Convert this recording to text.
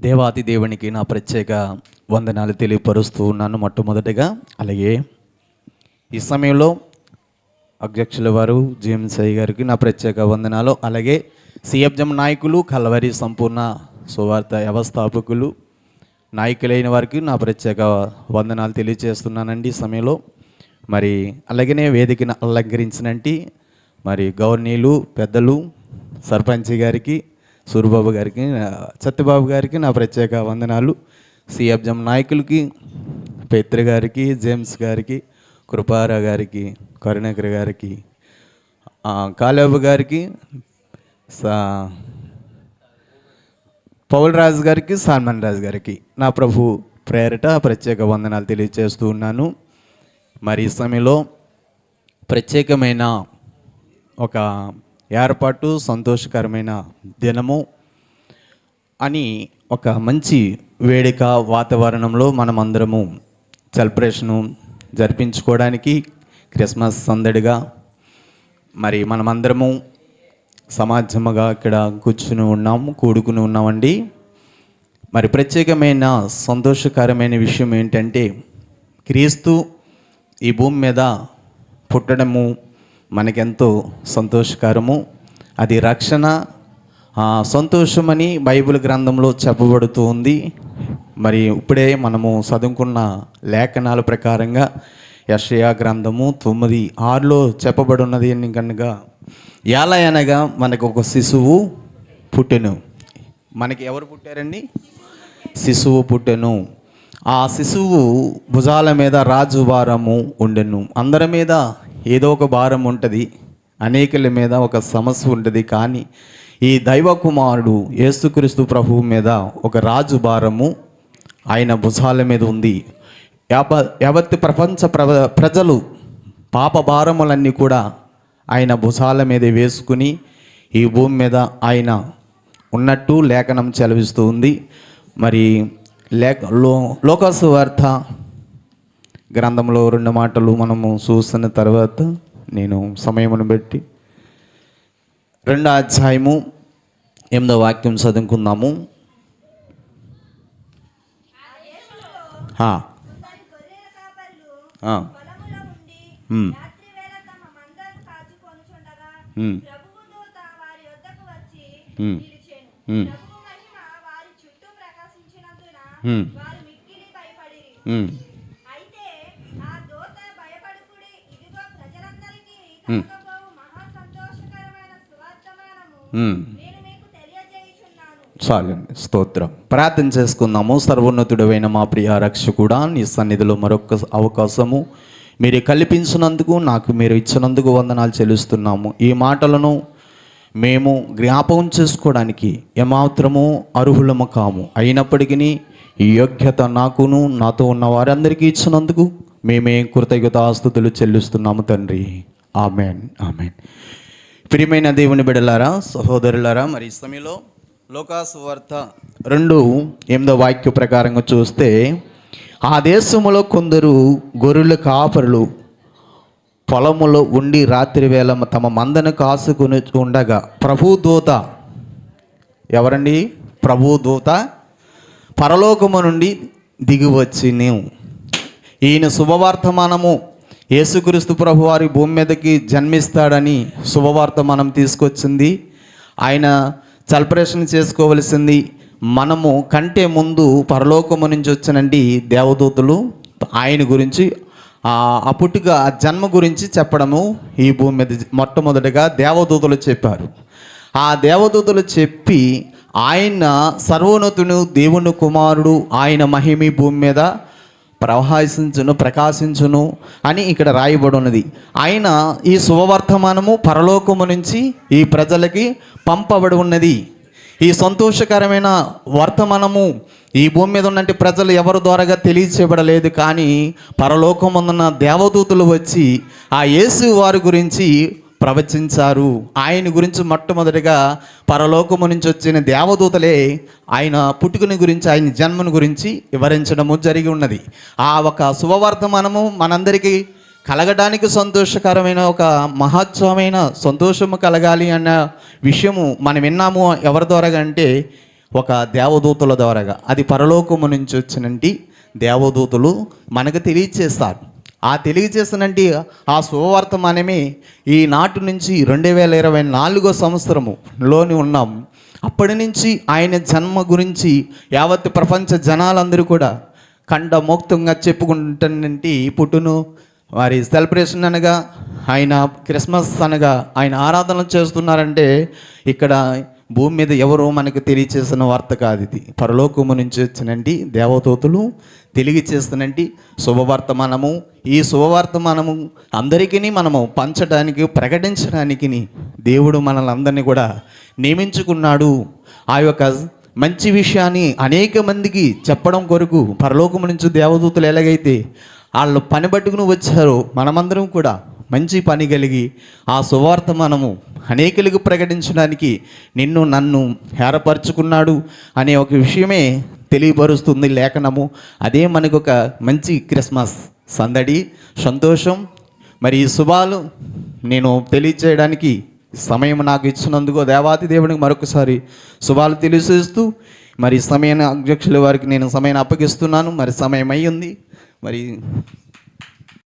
దేవాతి దేవునికి నా ప్రత్యేక వందనాలు తెలియపరుస్తూ ఉన్నాను మొట్టమొదటిగా. అలాగే ఈ సమయంలో అధ్యక్షుల వారు జేమ్స్ గారికి నా ప్రత్యేక వందనాలు. అలాగే సిఎఫ్జం నాయకులు కలవరి సంపూర్ణ సువార్త వ్యవస్థాపకులు నాయకులైన వారికి నా ప్రత్యేక వందనాలు తెలియజేస్తున్నానండి ఈ సమయంలో. మరి అలాగనే వేదికను అలంకరించినంటి మరి గవర్నీలు పెద్దలు సర్పంచ్ గారికి సూరిబాబు గారికి సత్యబాబు గారికి నా ప్రత్యేక వందనాలు. సిఎబ్జం నాయకులకి పేత్రి గారికి జేమ్స్ గారికి కృపారా గారికి కరుణాకర్ గారికి కాలేబు గారికి సా పౌల్ రాజు గారికి సాల్మన్ రాజు గారికి నా ప్రభు ప్రేరట ప్రత్యేక వందనాలు తెలియజేస్తూ ఉన్నాను. మరి ఈ సమయంలో ప్రత్యేకమైన ఒక ఏర్పాటు సంతోషకరమైన దినము అని ఒక మంచి వేడుక వాతావరణంలో మనమందరము సెలబ్రేషను జరిపించుకోవడానికి క్రిస్మస్ సందడిగా మరి మనమందరము సమాజముగా ఇక్కడ కూర్చుని ఉన్నాము కూడుకుని ఉన్నామండి. మరి ప్రత్యేకమైన సంతోషకరమైన విషయం ఏంటంటే క్రీస్తు ఈ భూమి మీద పుట్టడము మనకెంతో సంతోషకరము. అది రక్షణ సంతోషమని బైబిల్ గ్రంథంలో చెప్పబడుతూ ఉంది. మరి ఇప్పుడే మనము చదువుకున్న లేఖనాల ప్రకారంగా యషయా గ్రంథము తొమ్మిది ఆరులో చెప్పబడి ఉన్నది అని కనుక ఎలా అనగా మనకు ఒక శిశువు పుట్టెను. మనకి ఎవరు పుట్టారండి? శిశువు పుట్టెను. ఆ శిశువు భుజాల మీద రాజు వారము ఉండెను. అందరి మీద ఏదో ఒక భారం ఉంటుంది అనేకుల మీద ఒక సమస్య ఉంటుంది కానీ ఈ దైవ కుమారుడు యేసుక్రీస్తు ప్రభువు మీద ఒక రాజు భారము ఆయన భుజాల మీద ఉంది. యాప యావత్ ప్రపంచ ప్ర ప్రజలు పాప భారములన్నీ కూడా ఆయన భుజాల మీద వేసుకుని ఈ భూమి మీద ఆయన ఉన్నట్టు లేఖనం చలవిస్తూ ఉంది. మరి లేఖ లో లోకాసు వార్త గ్రంథంలో రెండు మాటలు మనము చూస్తున్న తర్వాత నేను సమయమును బట్టి రెండో అధ్యాయము ఎనిమిదో వాక్యం చదువుకుందాము. ఆ. చాలండి. స్తోత్రం. ప్రార్థన చేసుకుందాము. సర్వోన్నతుడైన మా ప్రియ రక్షకుడా నీ సన్నిధిలో మరొక అవకాశము మీరు కల్పించినందుకు నాకు మీరు ఇచ్చినందుకు వందనాలు చెల్లిస్తున్నాము. ఈ మాటలను మేము జ్ఞాపకం చేసుకోవడానికి ఏమాత్రము అర్హులము కాము. అయినప్పటికీ ఈ యోగ్యత నాకును నాతో ఉన్న వారందరికీ ఇచ్చినందుకు మేమే కృతజ్ఞతాస్తుతులు చెల్లిస్తున్నాము తండ్రి. Amen amen. ప్రియమైన దేవుని బిడలారా సహోదరులారా మరి సమయంలో లోకాసు వార్త రెండు ఎనిమిదో వాక్య ప్రకారంగా చూస్తే ఆ దేశంలో కొందరు గొర్రెల కాపరులు పొలములో ఉండి రాత్రి వేళ తమ మందను కాసుకుని ఉండగా ప్రభు దూత ఎవరండి? ప్రభు దూత పరలోకము నుండి దిగివచ్చి నీవు ఈయన శుభవార్తమానము యేసుక్రీస్తు ప్రభు వారి భూమి మీదకి జన్మిస్తాడని శుభవార్త మనం తీసుకొచ్చింది. ఆయన సెలబ్రేషన్ చేసుకోవలసింది మనము కంటే ముందు పరలోకము నుంచి వచ్చినండి దేవదూతలు. ఆయన గురించి అప్పుడుగా ఆ జన్మ గురించి చెప్పడము ఈ భూమి మీద మొట్టమొదటిగా దేవదూతలు చెప్పారు. ఆ దేవదూతలు చెప్పి ఆయన సర్వోన్నతుడు దేవుని కుమారుడు ఆయన మహిమి భూమి మీద ప్రవహించును ప్రకాశించును అని ఇక్కడ రాయబడి ఉన్నది ఆయన ఈ శుభవర్తమానము పరలోకము నుంచి ఈ ప్రజలకి పంపబడి ఉన్నది. ఈ సంతోషకరమైన వర్తమానము ఈ భూమి మీద ఉన్నటువంటి ప్రజలు ఎవరి ద్వారాగా తెలియచేయబడలేదు కానీ పరలోకమున్న దేవదూతలు వచ్చి ఆ యేసు వారి గురించి ప్రవచించారు. ఆయన గురించి మొట్టమొదటిగా పరలోకము నుంచి వచ్చిన దేవదూతలే ఆయన పుట్టుకుని గురించి ఆయన జన్మను గురించి వివరించడము జరిగి ఉన్నది. ఆ ఒక శుభవర్ధమానము మనందరికీ కలగడానికి సంతోషకరమైన ఒక మహోత్సవమైన సంతోషము కలగాలి అన్న విషయము మనం విన్నాము ఎవరి ద్వారా అంటే ఒక దేవదూతల ద్వారాగా. అది పరలోకము నుంచి వచ్చినంటి దేవదూతలు మనకు తెలియచేస్తారు. ఆ తెలియచేసినంటి ఆ శుభవర్తమానమే ఈ నాటి నుంచి రెండు వేల ఇరవై నాలుగో సంవత్సరములోని ఉన్నాం. అప్పటి నుంచి ఆయన జన్మ గురించి యావత్ ప్రపంచ జనాలందరూ కూడా కండమోక్తంగా చెప్పుకుంటున్నటి పుట్టును వారి సెలబ్రేషన్ అనగా ఆయన క్రిస్మస్ అనగా ఆయన ఆరాధన చేస్తున్నారంటే ఇక్కడ భూమి మీద ఎవరో మనకు తెలియచేసిన వార్త కాదు ఇది. పరలోకము నుంచి వచ్చినంటి దేవదూతలు తెలియచేస్తున్నంటి శుభవర్తమానము. ఈ శుభవర్తమానము అందరికీ మనము పంచడానికి ప్రకటించడానికి దేవుడు మనల్ని అందరినీ కూడా నియమించుకున్నాడు. ఆ యొక్క మంచి విషయాన్ని అనేక మందికి చెప్పడం కొరకు పరలోకము నుంచి దేవదూతలు ఎలాగైతే వాళ్ళు పని పట్టుకుని వచ్చారో మనమందరం కూడా మంచి పని కలిగి ఆ సువార్త మనము అనేకులకు ప్రకటించడానికి నిన్ను నన్ను ఏర్పరచుకున్నాడు అనే ఒక విషయమే తెలియపరుస్తుంది లేఖనము. అదే మనకు ఒక మంచి క్రిస్మస్ సందడి సంతోషం మరి ఈ శుభాలు నేను తెలియచేయడానికి సమయం నాకు ఇచ్చినందుకు దేవాతి దేవునికి మరొకసారి శుభాలు తెలియజేస్తూ మరి సమయాన్ని అధ్యక్షుల వారికి నేను సమయాన్ని అప్పగిస్తున్నాను. మరి సమయం అయ్యింది. మరి